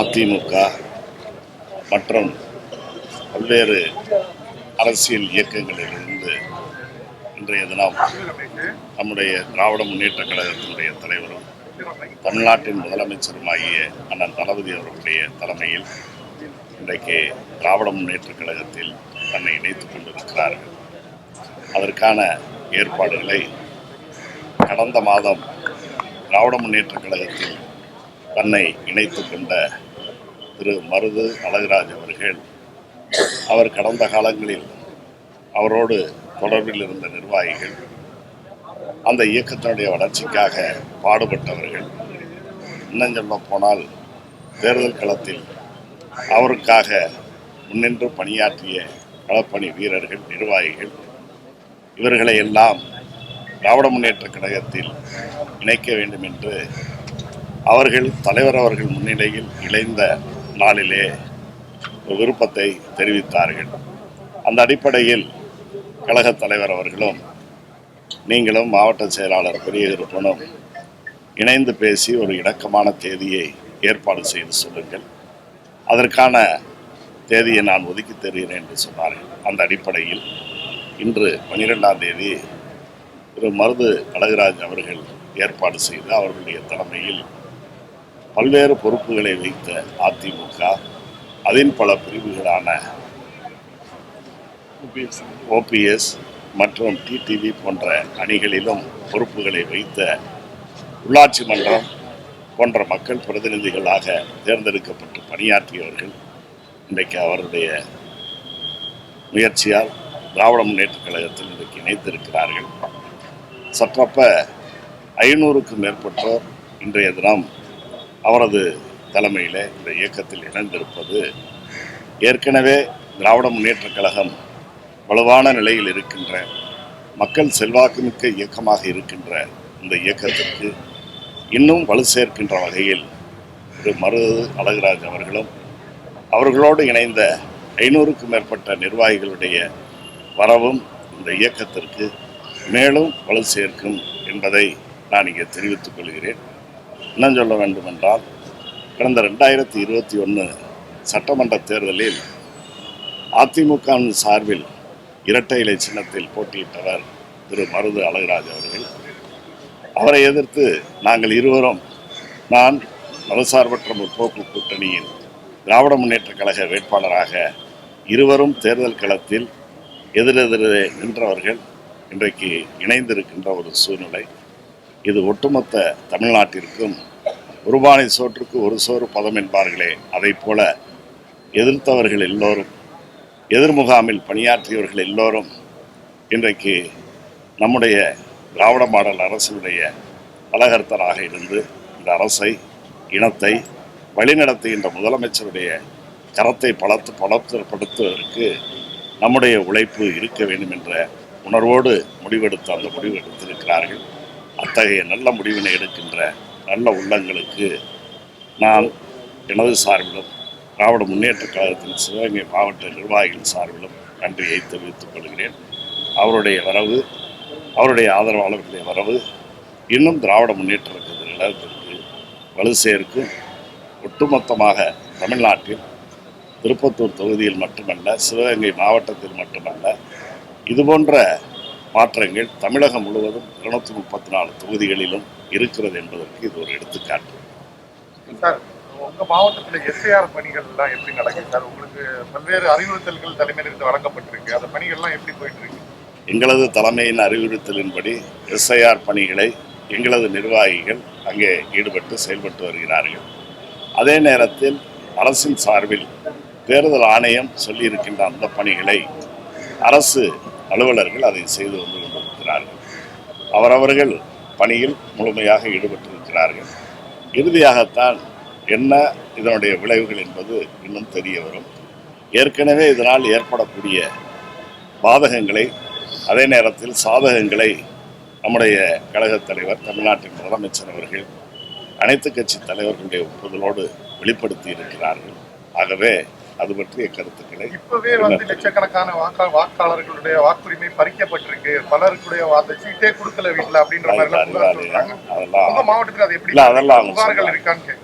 அதிமுக மற்றும் பல்வேறு அரசியல் இயக்கங்களிலிருந்து இன்றைய தினம் நம்முடைய திராவிட முன்னேற்ற கழகத்தினுடைய தலைவரும் தமிழ்நாட்டின் முதலமைச்சருமாகிய அண்ணன் தளபதி அவர்களுடைய தலைமையில் இன்றைக்கு திராவிட முன்னேற்ற கழகத்தில் தன்னை இணைத்துக் கொண்டிருக்கிறார்கள். அதற்கான ஏற்பாடுகளை கடந்த மாதம் திராவிட முன்னேற்ற கழகத்தில் தன்னை இணைத்துக் கொண்ட திரு மருது அழகுராஜ் அவர்கள் அவர் கடந்த காலங்களில் அவரோடு தொடர்பில் இருந்த நிர்வாகிகள் அந்த இயக்கத்தினுடைய வளர்ச்சிக்காக பாடுபட்டவர்கள். இன்னும் சொல்ல போனால் தேர்தல் களத்தில் அவருக்காக முன்னின்று பணியாற்றிய களப்பணி வீரர்கள் நிர்வாகிகள் இவர்களை எல்லாம் திராவிட முன்னேற்ற கழகத்தில் இணைக்க வேண்டும் என்று அவர்கள் தலைவர் அவர்கள் முன்னிலையில் இணைந்த நாளிலே ஒரு விருப்பத்தை தெரிவித்தார்கள். அந்த அடிப்படையில் கழகத் தலைவர் அவர்களும் நீங்களும் மாவட்ட செயலாளர் பெரியகருப்பனும் இணைந்து பேசி ஒரு இணக்கமான தேதியை ஏற்பாடு செய்து சொல்லுங்கள். அதற்கான தேதியை நான் ஒதுக்கி தருகிறேன் என்று சொன்னார்கள். அந்த அடிப்படையில் இன்று பனிரெண்டாம் தேதி திரு மருது அழகுராஜ் அவர்கள் ஏற்பாடு செய்து அவர்களுடைய தலைமையில் பல்வேறு பொறுப்புகளை வைத்த அதிமுக அதன் பல பிரிவுகளான ஓபிஎஸ் மற்றும் டிடிவி போன்ற அணிகளிலும் பொறுப்புகளை வைத்த உள்ளாட்சி மன்றம் போன்ற மக்கள் பிரதிநிதிகளாக தேர்ந்தெடுக்கப்பட்டு பணியாற்றியவர்கள் இன்றைக்கு அவருடைய முயற்சியால் திராவிட முன்னேற்ற கழகத்தில் இன்றைக்கு இணைத்திருக்கிறார்கள் சற்றப்ப ஐநூறுக்கும் மேற்பட்டோர் இன்றைய தினம் அவரது தலைமையில் இந்த இயக்கத்தில் இணைந்திருப்பது ஏற்கனவே திராவிட முன்னேற்ற கழகம் வலுவான நிலையில் இருக்கின்ற மக்கள் செல்வாக்குமிக்க இயக்கமாக இருக்கின்ற இந்த இயக்கத்திற்கு இன்னும் வலு சேர்க்கின்ற வகையில் திரு மரு அழகராஜ் அவர்களும் அவர்களோடு இணைந்த ஐநூறுக்கும் மேற்பட்ட நிர்வாகிகளுடைய வரவும் இந்த இயக்கத்திற்கு மேலும் வலு சேர்க்கும் என்பதை நான் இங்கே தெரிவித்துக் கொள்கிறேன். என்ன சொல்ல வேண்டுமென்றால் கடந்த ரெண்டாயிரத்தி இருபத்தி ஒன்று சட்டமன்ற தேர்தலில் அதிமுகவின் சார்பில் இரட்டை இலை சின்னத்தில் போட்டியிட்டவர் திரு மருது அழகுராஜ் அவர்கள். அவரை எதிர்த்து நாங்கள் இருவரும் நான் மதசார்பற்ற முற்போக்கு கூட்டணியின் திராவிட முன்னேற்ற கழக வேட்பாளராக இருவரும் தேர்தல் களத்தில் எதிரெதிரே நின்றவர்கள். இன்றைக்கு இணைந்திருக்கின்ற ஒரு சூழ்நிலை. இது ஒட்டுமொத்த தமிழ்நாட்டிற்கும் ஒருபானை சோற்றுக்கு ஒரு சோறு பதம் என்பார்களே. அதைப் போல எதிர்த்தவர்கள் எல்லோரும் எதிர்முகாமில் பணியாற்றியவர்கள் எல்லோரும் இன்றைக்கு நம்முடைய திராவிட மாடல் அரசினுடைய பலகர்த்தராக இருந்து இந்த அரசை இனத்தை வழிநடத்துகின்ற முதலமைச்சருடைய கரத்தை பலத்து பலப்படுத்துவதற்கு நம்முடைய உழைப்பு இருக்க வேண்டும் என்ற உணர்வோடு முடிவெடுத்து அந்த முடிவு எடுத்திருக்கிறார்கள். அத்தகைய நல்ல முடிவினை எடுக்கின்ற நல்ல உள்ளங்களுக்கு நான் எனது சார்பிலும் திராவிட முன்னேற்ற கழகத்தின் சிவகங்கை மாவட்ட நிர்வாகிகள் சார்பிலும் நன்றியை தெரிவித்துக் கொள்கிறேன். அவருடைய வரவு அவருடைய ஆதரவாளர்களுடைய வரவு இன்னும் திராவிட முன்னேற்ற கழகத்திற்கு வலு சேர்க்கும். ஒட்டுமொத்தமாக தமிழ்நாட்டில் திருப்பத்தூர் தொகுதியில் மட்டுமல்ல சிவகங்கை மாவட்டத்தில் மட்டுமல்ல இதுபோன்ற மாற்றங்கள் தமிழகம் முழுவதும் இருநூத்தி முப்பத்தி நாலு தொகுதிகளிலும் இருக்கிறது என்பதற்கு இது ஒரு எடுத்துக்காட்டு. சார் உங்க மாவட்டத்துல எஸ்ஐஆர் பணிகள் எல்லாம் எப்படி நடக்குது? சார் உங்களுக்கு பல்வேறு அறிவுறுத்தல்கள் தலைமையிலிருந்து வழங்கப்பட்டிருக்கு. அந்த பணிகள் எல்லாம் எப்படி போயிட்டு இருக்கு எங்களது தலைமையின் அறிவுறுத்தலின்படி எஸ்ஐஆர் பணிகளை எங்களது நிர்வாகிகள் அங்கே ஈடுபட்டு செயல்பட்டு வருகிறார்கள். அதே நேரத்தில் அரசின் சார்பில் தேர்தல் ஆணையம் சொல்லியிருக்கின்ற அந்த பணிகளை அரசு அலுவலர்கள் அதை செய்து வந்து கொண்டிருக்கிறார்கள். அவரவர்கள் பணியில் முழுமையாக ஈடுபட்டிருக்கிறார்கள். இறுதியாகத்தான் என்ன இதனுடைய விளைவுகள் என்பது இன்னும் தெரிய வரும். ஏற்கனவே இதனால் ஏற்படக்கூடிய பாதகங்களை அதே நேரத்தில் சாதகங்களை நம்முடைய கழகத் தலைவர் தமிழ்நாட்டின் முதலமைச்சர் அவர்கள் அனைத்து கட்சி தலைவர்களுடைய ஒப்புதலோடு வெளிப்படுத்தி இருக்கிறார்கள் ஆகவே அது பற்றிய கருத்துக்களை இப்பவே வந்து லட்சக்கணக்கான வாக்கா வாக்காளர்களுடைய வாக்குரிமை பறிக்கப்பட்டிருக்கு. பலருக்குடைய அந்த சீட்டே கொடுக்கல வீட்டுல அப்படின்ற மாதிரி அதெல்லாம் மாவட்டத்துல அது எப்படி அதெல்லாம். இருக்கான்னு